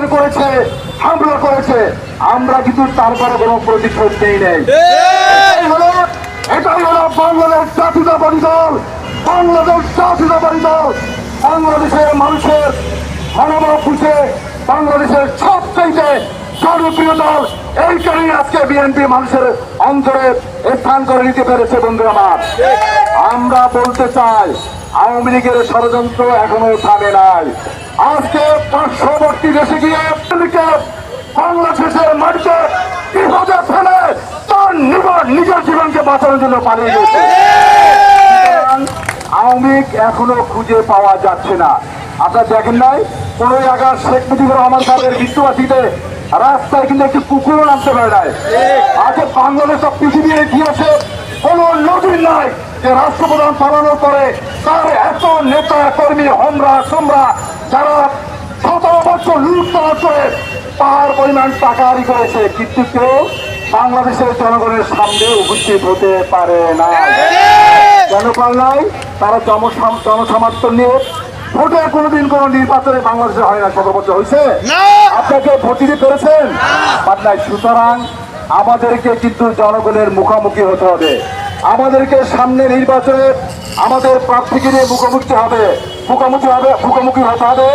আক্রমণ করেছে হামলা করেছে। আমরা কিন্তু তারপরে কোনো প্রতিশোধ নেই নেই। এটাই হলো বাংলাদেশ জাতীয়তাবাদী দল। বাংলাদেশ জাতীয়তাবাদী দল। বাংলাদেশের মানুষের মনোভাব বুঝে বাংলাদেশের সবচাইতে জনপ্রিয় দল। এই কারণে আজকে বিএনপি মানুষের অন্তরে স্থান করে নিতে পেরেছে বন্ধু আমার। আমরা বলতে চাই আওয়ামী লীগের ষড়যন্ত্র এখনও থামে নাই। আজকে পার্শ্ববর্তী দেশে গিয়ে বাংলাদেশের মাটিতে বিপদে ফেলে তার নিবার নিজের জীবনকে বাঁচানোর জন্য পালিয়ে গেছে। আওয়ামী এখনও খুঁজে পাওয়া যাচ্ছে না। আপনারা দেখেন নাই, পনেরোই আগস্ট শেখ মুজিবুর রহমান সাহেবের মৃত্যুবাসীতে রাস্তায় কিন্তু একটি কুকুরও নামতে পারে নাই। আজকে বাংলাদেশ পৃথিবীর ইতিহাসে কোনো নদীর নাই। যে রাষ্ট্রপ্রধান পালানোর পরে তার এত নেতা কর্মী হোমরা সোমরা যারা সতেরো বছর লুটতরাজ করে পাহাড় পরিমাণ টাকা আরি করেছে। কিন্তু কেউ বাংলাদেশের জনগণের সামনে উপস্থিত হতে পারে না কেন নাই তারা জনসাম- জনসমর্থন নিয়ে ভোটে কোনোদিন কোনো নির্বাচনে বাংলাদেশে হয় না সতেরো বছর হয়েছে। আপনাকে ভোট দিতে পেরেছেন? নাই সুতরাং আমাদেরকে কিন্তু জনগণের মুখোমুখি হতে হবে। আমাদেরকে সামনে নির্বাচনে আমাদের প্রার্থীকে নিয়ে মুখোমুখি হবে। মুখোমুখি হবে, মুখোমুখি হতে হবে।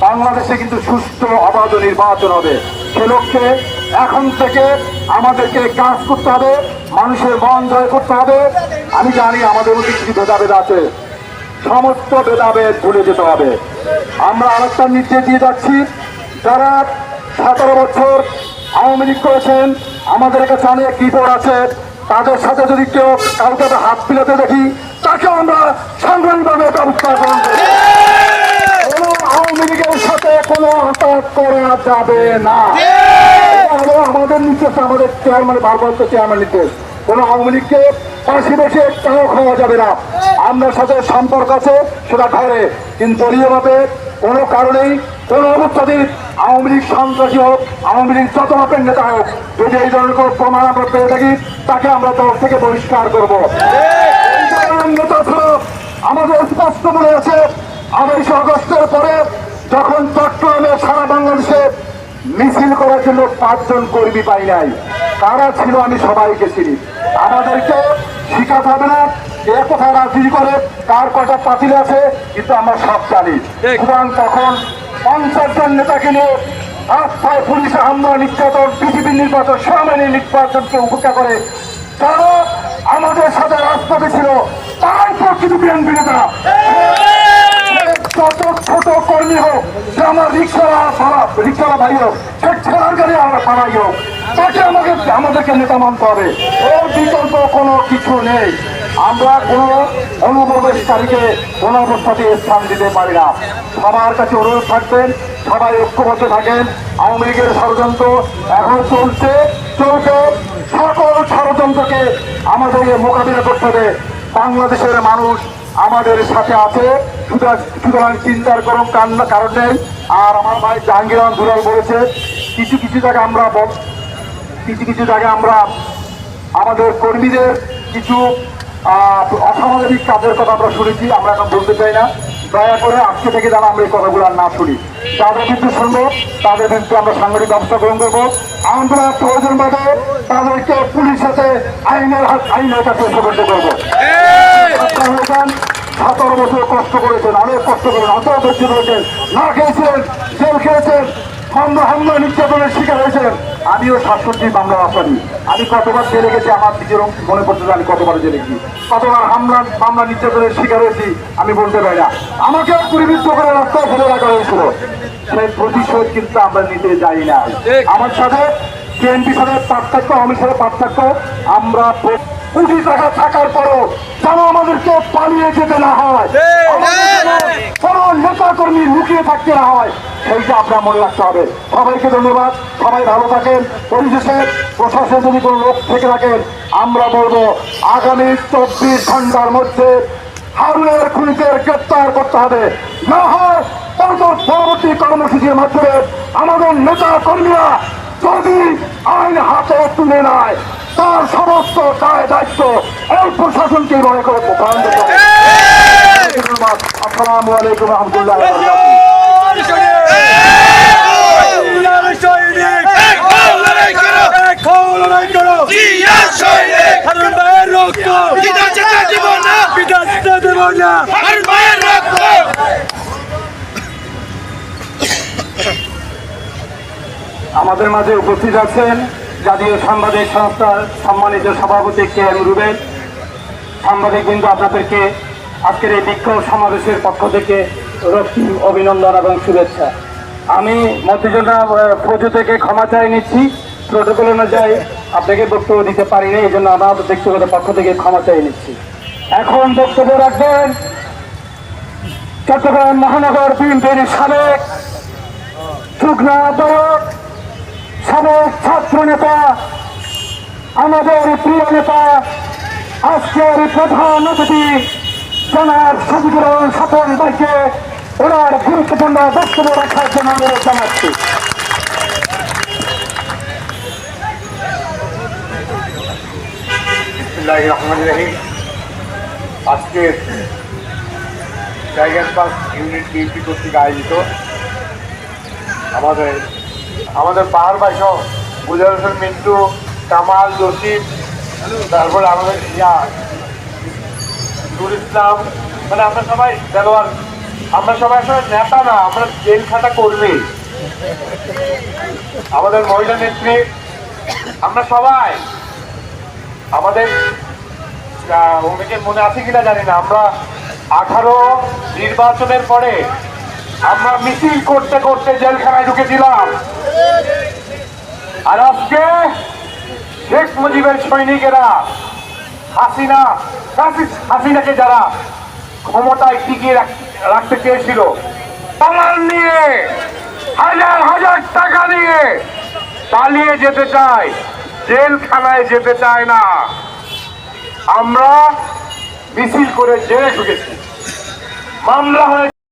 বাংলাদেশে কিন্তু সুস্থ অবাধ নির্বাচন হবে। সে লক্ষ্যে এখন থেকে আমাদেরকে কাজ করতে হবে, মানুষের মন জয় করতে হবে। আমি জানি আমাদের মধ্যে কিছু ভেদাভেদ আছে। সমস্ত ভেদাভেদ ভুলে যেতে হবে। আমরা আরেকটা নির্দেশ দিয়ে যাচ্ছি। যারা সতেরো বছর আওয়ামী লীগ করেছেন, আমাদের কাছে অনেক রিপোর্ট আছে। তাদের সাথে যদি কেউ কাউকে আমরা হাত মিলাতে দেখি, তাকে আমরা সাংবাদিকভাবে ব্যবস্থা কোনো আওয়ামী লীগের সাথে কোনো করা যাবে না। আমাদের আমাদের আওয়ামী লীগকে যাবে না। সাথে সম্পর্ক আছে, সেটা ঘরে। কিন্তু কোনো কারণেই কোনো অবস্থাতেই আওয়ামী লীগ সন্ত্রাসী হোক, আওয়ামী লীগ যত মাপের নেতা হোক, যদি এই ধরনের কোনো প্রমাণ আমরা পেয়ে থাকি, তাকে আমরা দল থেকে বহিষ্কার করব। আমাদের স্পষ্ট মনে আছে, আড়াইশো আগস্টের পরে যখন চট্টগ্রামে সারা বাংলাদেশে মিছিল করার জন্য পাঁচজন কর্মী পাই নাই, তারা ছিল আমি সবাইকে চিনি। আমাদেরকে শিখাতে হবে না কে কোথায় রাজনীতি করে কার কটা পাতিল আছে কিন্তু আমরা সব জানি। সুতরাং তখন পঞ্চাশ জন নেতাকে নিয়ে রাস্তায় পুলিশ হামলা নির্যাতন পৃথিবীর নির্বাচন সেনাবাহিনী নির্বাচনকে উপেক্ষা করে যারা আমাদের সাথে রাজপথে ছিল। তার প্রকৃতি বিএনপি নেতা যত ছোট কর্মী হোক সে আমার রিক্সাওয়ালা ভাড়া রিক্সাওয়ালা ভাই হোক সে ঠেলার গাড়ি আমরা ভাড়াই হোক তাকে আমাকে আমাদেরকে নেতা মানতে হবে। ওর বিকল্প কোনো কিছু নেই। আমরা কোনো অনুপ্রবেশকারীকে কোনো অবস্থাতে স্থান দিতে পারি না। সবার কাছে অনুরোধ থাকবেন, সবাই ঐক্যবদ্ধ থাকেন। আওয়ামী লীগের ষড়যন্ত্র এখন চলছে চলছে সকল ষড়যন্ত্রকে আমাদেরকে মোকাবিলা করতে হবে। বাংলাদেশের মানুষ আমাদের সাথে আছে সুতরাং চিন্তার কোনো কারণ নেই। আর আমার ভাই জাহাঙ্গীর আলম দুলাল বলেছে, কিছু কিছু জায়গায় আমরা কিছু কিছু জায়গায় আমরা আমাদের কর্মীদের কিছু অসামাজিক কাজের কথা আমরা শুনেছি আমরা এখন বলতে চাই না। দয়া করে আজকে থেকে যেন আমরা এই কথাগুলো আর না শুনি। তাদের কিন্তু শুনব তাদের কিন্তু আমরা সাংগঠনিক ব্যবস্থা গ্রহণ করব। আমরা প্রয়োজন বাদে তাদেরকে পুলিশ সাথে আইনের হাত আইনের কাছে সুগন্ধ করব। সতেরো বছর কষ্ট করেছেন অনেক কষ্ট করেছেন অত ধৈর্য ধরেছেন না খেয়েছেন জেল খেয়েছেন হামলা হামলা নির্যাতনের শিকার হয়েছেন। আমিও সাতষট্টি মামলা আসামি। আমি কতবার জেলে গেছি আমার নিজের মনে করতে আমি কতবার জেলে গেছি। কতবার হামলা, মামলা নির্যাতনের শিকার হয়েছি, আমি বলতে পারি না। আমাকে পরিবৃত্ত করে রাস্তায় ফেলে রাখা হয়েছিল। সেই প্রতিশোধ কিন্তু আমরা নিতে যাই না আমার সাথে বিএনপি সাথে পার্থক্য, আওয়ামী সাথে পার্থক্য, আমরা কোটি টাকা থাকার পরও যেন আমাদেরকে পালিয়ে যেতে না হয়। কোনো নেতা কর্মী লুকিয়ে থাকতে না হয়। সেইটা আপনার মনে রাখতে হবে। সবাইকে ধন্যবাদ। সবাই ভালো থাকেন। পরিশেষে প্রশাসন যদি কোনো লোক থেকে থাকেন আমরা বলব আগামী চব্বিশ ঘণ্টার মধ্যে হারুনের খুনিদের গ্রেপ্তার করতে হবে। না হয় পরবর্তী কর্মসূচির মাধ্যমে আমাদের নেতা কর্মীরা যদি আইন হাতে তুলে নেয়। তার সমস্ত দায় দায়িত্ব এই প্রশাসনকে মনে করে। আসসালামু আলাইকুম রহমতুল্লাহ আমাদের মাঝে উপস্থিত আছেন জাতীয় সাংবাদিক সংস্থার সম্মানিত সভাপতি কে এম সাংবাদিক বিন্দু, আপনাদেরকে আজকের এই বিক্ষোভ সমাবেশের পক্ষ থেকে রক্তিম অভিনন্দন এবং শুভেচ্ছা। আমি মধ্যজনা ফৌজ থেকে ক্ষমা চাই নিচ্ছি। প্রোটোকল অনুযায়ী আপনাকে বক্তব্য দিতে পারিনি এই জন্য আমার ব্যক্তিগত পক্ষ থেকে ক্ষমা চাই নিচ্ছি। এখন বক্তব্য রাখবেন চট্টগ্রাম মহানগর বিএনপির সাবেক যুগ্ম আহ্বায়ক সাবেক ছাত্র নেতা, আমাদের প্রিয় নেতা, আজকের প্রধান অতিথি, জনাব সজিবুর স্বপন ভাইকে ওনার গুরুত্বপূর্ণ বক্তব্য রাখার জন্য অনুরোধ জানাচ্ছি। আজকের ইউনিট বিএনপি কর্তৃক আয়োজিত আমাদের আমাদের পাহাড় বাইশ গুজার হোসেন মিন্টু কামাল জসিম তারপরে আমাদের ইয়া নুর ইসলাম। মানে আমরা সবাই দেলোয়ার আমরা সবাই আসলে নেতা না আমরা জেল খাটা কর্মী। আমাদের মহিলা নেত্রী আমরা সবাই। আমাদের আহ, অনেকের মনে আছে কিনা জানি না আমরা আঠারো নির্বাচনের পরে আমরা মিছিল করতে করতে জেলখানায় ঢুকেছিলাম আর আজকে শেখ মুজিবের সৈনিকেরা, হাসিনা হাসি- হাসিনাকে যারা ক্ষমতায় টিকিয়ে রাখ- রাখতে চেয়েছিল পালান নিয়ে, হাজার হাজার টাকা নিয়ে পালিয়ে যেতে চায়, জেলখানায় যেতে চায় না। আমরা মিছিল করে জেলে ঢুকেছি। মামলা হয়ে